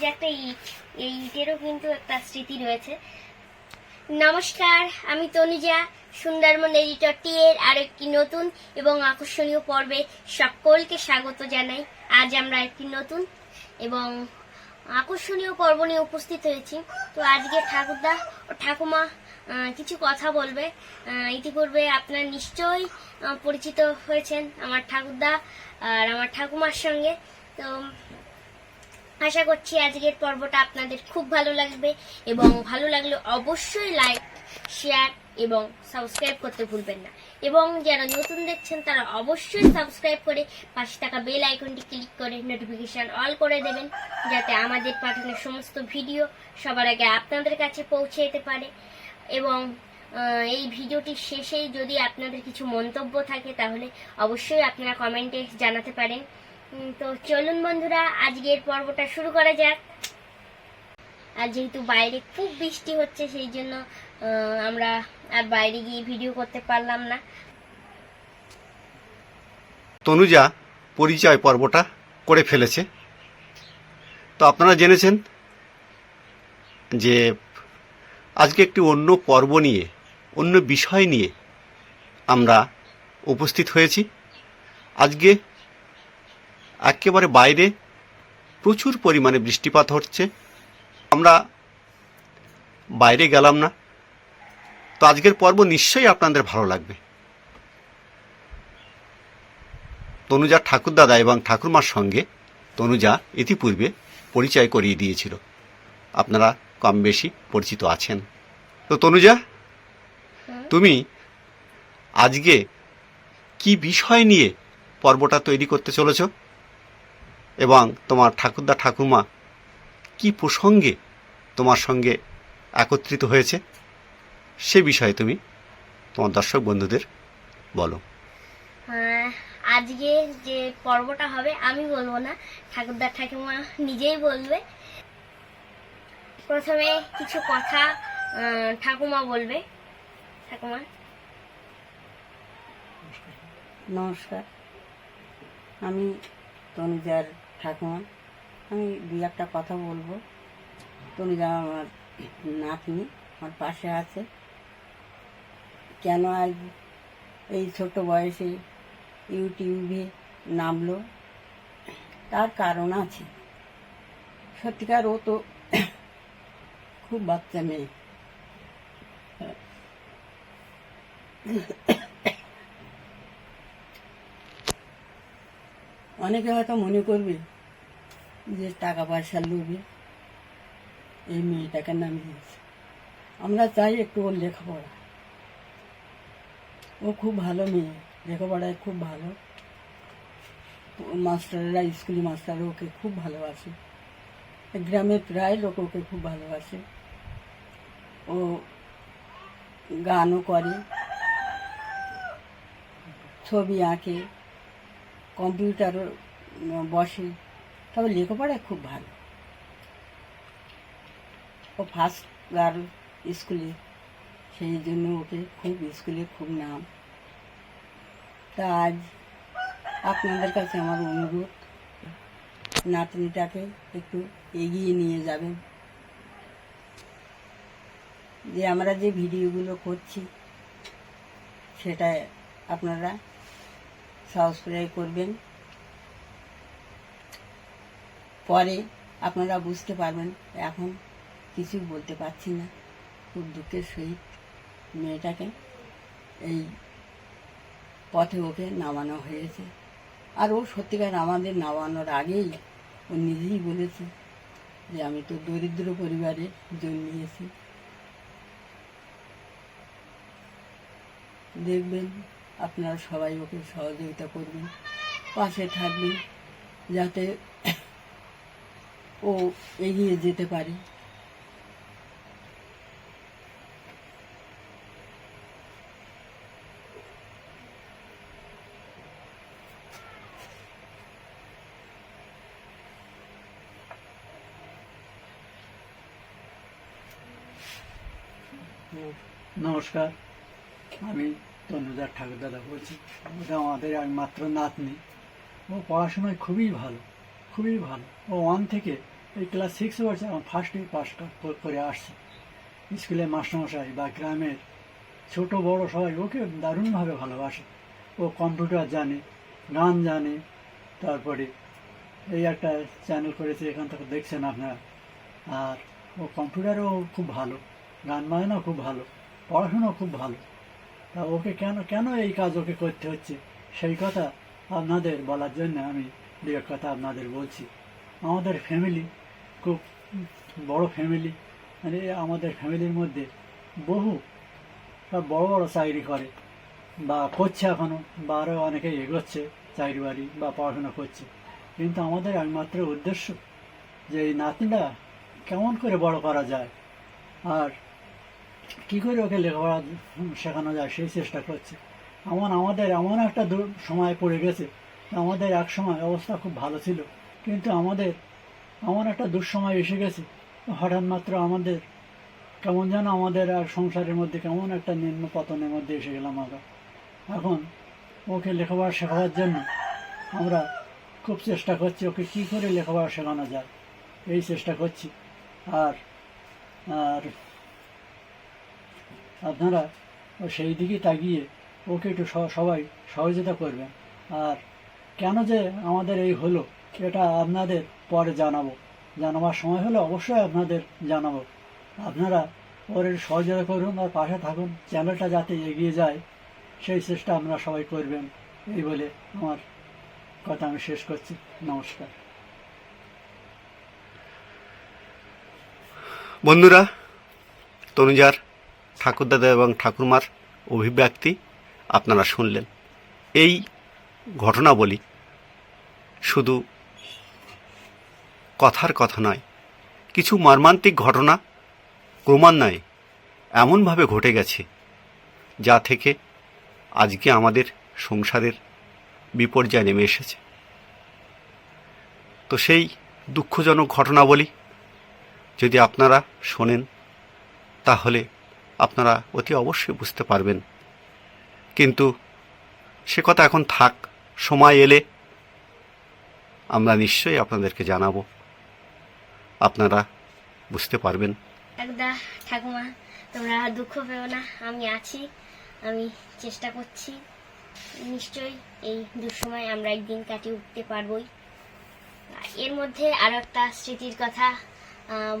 যে একটা ইট, এই ইটেরও কিন্তু একটা স্মৃতি রয়েছে। নমস্কার, আমি তনুজা, সুন্দরবন এডিটর টি এর আর একটি নতুন এবং আকর্ষণীয় পর্বে সকলকে স্বাগত জানাই। আজ আমরা একটি নতুন এবং আকর্ষণীয় পর্ব নিয়ে উপস্থিত হয়েছি। তো আজকে ঠাকুরদা ও ঠাকুমা কিছু কথা বলবে। ইতিপূর্বে আপনারা নিশ্চয়ই পরিচিত হয়েছেন আমার ঠাকুরদা আর আমার ঠাকুমার সঙ্গে। তো আশা করছি আজকের পর্বটা আপনাদের খুব ভালো লাগবে এবং ভালো লাগলে অবশ্যই লাইক শেয়ার এবং সাবস্ক্রাইব করতে ভুলবেন না। এবং যারা নতুন দেখছেন, তারা অবশ্যই সাবস্ক্রাইব করে পাশে থাকা বেল আইকনটি ক্লিক করে নোটিফিকেশন অল করে দেবেন, যাতে আমাদের পাঠানো সমস্ত ভিডিও সবার আগে আপনাদের কাছে পৌঁছে যেতে পারে। এবং এই ভিডিওটির শেষেই যদি আপনাদের কিছু মন্তব্য থাকে, তাহলে অবশ্যই আপনারা কমেন্টে জানাতে পারেন। তো চলুন বন্ধুরা, আজকের পর্বটা শুরু করা যাক। আর যেহেতু বাইরে খুব বৃষ্টি হচ্ছে, সেই জন্য আমরা আর বাইরে গিয়ে ভিডিও করতে পারলাম না। তনুজা পরিচয় পর্বটা করে ফেলেছে। তো আপনারা জেনেছেন যে আজকে একটি অন্য পর্ব নিয়ে, অন্য বিষয় নিয়ে আমরা উপস্থিত হয়েছি। আজকে একেবারে বাইরে প্রচুর পরিমাণে বৃষ্টিপাত হচ্ছে। আমরা বাইরে গেলাম না। তো আজকের পর্ব নিশ্চয়ই আপনাদের ভালো লাগবে। তনুজার ঠাকুরদাদা এবং ঠাকুরমার সঙ্গে তনুজা ইতিপূর্বে পরিচয় করিয়ে দিয়েছিল। আপনারা কম বেশি পরিচিত আছেন। তো তনুজা তুমি আজকে কি বিষয় নিয়ে পর্বটা তৈরি করতে চলেছ? এবং তোমার ঠাকুরদা ঠাকুমা কি প্রসঙ্গে তোমার সঙ্গে একত্রিত হয়েছে? সে বিষয়ে তুমি তোমার দর্শক বন্ধুদের বলো। আজকে যে পর্বটা হবে আমি বলব না ঠাকুরদা ঠাকুমা নিজেই বলবে। প্রথমে কিছু কথা ঠাকুমা বলবে। ঠাকুমা। নমস্কার। আমি তনুজার ঠাকুমা, আমি দু একটা কথা বলব। তনুজা আমার নাতনি, আমার পাশে আছে। কেন আজ এই ছোট বয়সে ইউটিউবে নামলো? তার কারণ আছে। সত্যিকার ও তো খুব বাচ্চা মেয়ে। অনেকে হয়তো মনে করবে যে টাকা পয়সার লোভে এই মেয়েটাকে নাম দিয়েছে। আমরা চাই একটু ওর লেখাপড়া। ও খুব ভালো মেয়ে, লেখাপড়ায় খুব ভালো। মাস্টাররা স্কুল মাস্টার ওকে খুব ভালোবাসে। গ্রামের প্রায় লোক ওকে খুব ভালোবাসে। ও গানও করে, ছবি আঁকে, কম্পিউটারও বসে। তবে লেখাপড়ায় খুব ভালো। ও ফার্স্ট গার্ল স্কুলে সেই জন্য ওকে খুব স্কুলে খুব নাম। তা আজ আপনাদের কাছে আমার অনুরোধ, নাতনিটাকে একটু এগিয়ে নিয়ে যাবেন। যে আমরা যে ভিডিওগুলো করছি সেটা আপনারা সাবস্ক্রাইব করবেন। পরে আপনারা বুঝতে পারবেন, এখন কিছু বলতে পারছি না। খুব দুঃখের সহিত মেয়েটাকে এই পথে ওকে নামানো হয়েছে। আর ও সত্যিকার আমাদের নামানোর আগেই ও নিজেই বলেছে যে, আমি তো দরিদ্র পরিবারে জন্মিয়েছি। দেখবেন আপনারা সবাই ওকে সহযোগিতা করবেন, পাশে থাকবেন, যাতে ও এগিয়ে যেতে পারে। নমস্কার। আমি তনুজার ঠাকুর দাদা বলছি আমাদের আর মাত্র নাতনি। ও পড়াশোনায় খুবই ভালো খুবই ভালো। ও ওয়ান থেকে এই ক্লাস সিক্সে পড়ছে এখন ফার্স্টে পাস করে আসছে। স্কুলে মাস্টারমশাই বা গ্রামের ছোট, বড় সবাই ওকে দারুণভাবে ভালোবাসে। ও কম্পিউটার জানে, গান জানে, তারপরে এই একটা চ্যানেল করেছে, এখান থেকে দেখছেন আপনারা। আর ও কম্পিউটারও খুব ভালো, গান বাজনাও খুব ভালো, পড়াশোনাও খুব ভালো। তা ওকে কেন কেন এই কাজ ওকে করতে হচ্ছে? সেই কথা আপনাদের বলার জন্য আমি দু এক কথা আপনাদের বলছি। আমাদের ফ্যামিলি খুব বড় ফ্যামিলি মানে আমাদের ফ্যামিলির মধ্যে বহু সব বড় বড় চাকরি করে বা করছে এখনও বা আরও অনেকে এগোচ্ছে চাকরি বাড়ি বা পড়াশোনা করছে। কিন্তু আমাদের একমাত্র উদ্দেশ্য যে এই নাতিটা কেমন করে বড় করা যায় আর কি করে ওকে লেখাপড়া শেখানো যায় সেই চেষ্টা করছে। এমন আমাদের এমন একটা সময় পড়ে গেছে, আমাদের এক সময় অবস্থা খুব ভালো ছিল। কিন্তু আমাদের এমন একটা দুঃসময় এসে গেছে। হঠাৎ মাত্র আমাদের, কেমন যেন আমাদের আর সংসারের মধ্যে কেমন একটা নিম্ন পতনের মধ্যে এসে গেলাম আমরা। এখন ওকে লেখাপড়া শেখাবার জন্য আমরা খুব চেষ্টা করছি, ওকে কী করে লেখাপড়া শেখানো যায়? এই চেষ্টা করছি। আর আর আপনারা সেই দিকে তাকিয়ে ওকে একটু সবাই সহযোগিতা করবেন। আর কেন যে আমাদের এই হলো, এটা আপনাদের পরে জানাব। জানাবার সময় হলে অবশ্যই আপনাদের জানাব। আপনারা ওর সহযোগিতা করুন আর পাশে থাকুন। চ্যানেলটা যাতে এগিয়ে যায়, সেই চেষ্টা আপনারা সবাই করবেন। এই বলে আমার কথা আমি শেষ করছি। নমস্কার। বন্ধুরা, তনুজার ঠাকুরদাদা এবং ঠাকুরমার অভিব্যক্তি আপনারা শুনলেন। এই ঘটনাবলী শুধু কথার কথা নয়। কিছু মর্মান্তিক ঘটনা ক্রমান্বয়ে এমনভাবে ঘটে গেছে, যা থেকে আজকে আমাদের সংসারের বিপর্যয় নেমে এসেছে। তো সেই দুঃখজনক ঘটনাবলী যদি আপনারা শোনেন, তাহলে আপনারা অতি অবশ্যই বুঝতে পারবেন। কিন্তু সে কথা এখন থাক, সময় এলে আমরা নিশ্চয়ই আপনাদেরকে জানাব। আপনারা বুঝতে পারবেন। একদা, ঠাকুমা, তোমরা দুঃখ পেও না, আমি আছি, আমি চেষ্টা করছি। নিশ্চয়ই এই দুঃসময় আমরা একদিন কাটিয়ে উঠতে পারবই। এর মধ্যে একটা স্মৃতির কথা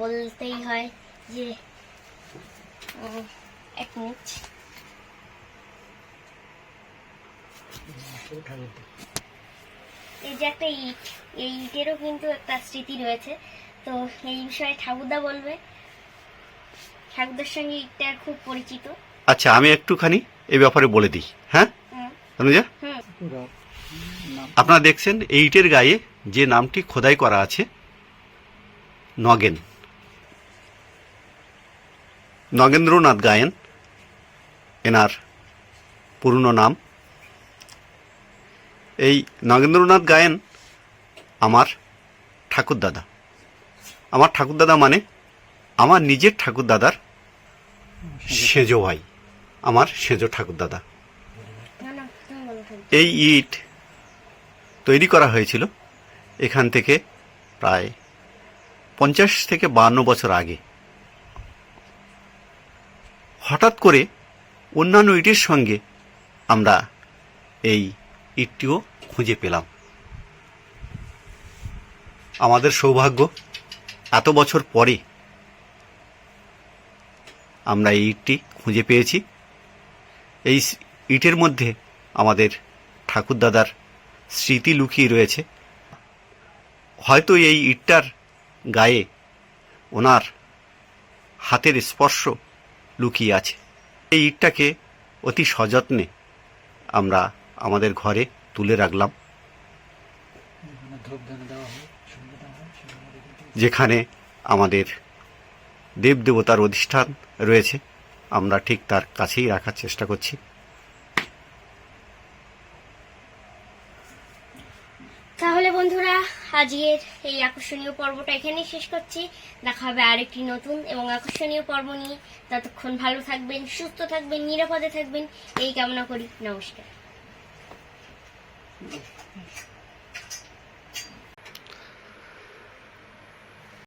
বলতেই হয় যে এক মিনিট। এই যে একটা ইট, এই ইটেরও কিন্তু একটা স্মৃতি রয়েছে। তো এই বিষয়ে ঠাকুরদা বলবে। ঠাকুরদার সঙ্গে ইটটার খুব পরিচিত। আচ্ছা আমি একটুখানি এই ব্যাপারে বলে দিই হ্যাঁ? অনুজা আপনারা দেখছেন এই ইটের গায়ে যে নামটি খোদাই করা আছে নগেন। নগেন্দ্রনাথ গায়েন এনার পুরনো নাম। এই নগেন্দ্রনাথ গায়েন আমার ঠাকুরদাদা। আমার ঠাকুরদাদা মানে আমার নিজের ঠাকুরদাদার সেজো ভাই, আমার সেজো ঠাকুরদাদা। এই ইট তৈরি করা হয়েছিল এখান থেকে প্রায় পঞ্চাশ থেকে বান্ন বছর আগে হঠাৎ করে অন্যান্য ইটের সঙ্গে আমরা এই ইটটিও খুঁজে পেলাম আমাদের সৌভাগ্য এত বছর পরে আমরা এই ইটটি খুঁজে পেয়েছি। এই ইটের মধ্যে আমাদের ঠাকুরদাদার স্মৃতি লুকিয়ে রয়েছে। হয়তো এই ইটটার গায়ে ওনার হাতের স্পর্শ লুকিয়ে আছে। এই ইটটাকে অতি সযত্নে আমরা আমাদের ঘরে তুলে রাখলাম। ধূপ দেওয়া হয় সঙ্গে দেওয়া হয় সেখানে রেখে দিই। যেখানে আমাদের দেবদেবতার অধিষ্ঠান রয়েছে, আমরা ঠিক তার কাছেই রাখার চেষ্টা করছি। তাহলে বন্ধুরা, আজকের এই আকর্ষণীয় পর্বটা এখানেই শেষ করছি। দেখা হবে আরেকটি নতুন এবং আকর্ষণীয় পর্ব নিয়ে। ততক্ষণ ভালো থাকবেন, সুস্থ থাকবেন, নিরাপদে থাকবেন। এই কামনা করি। নমস্কার।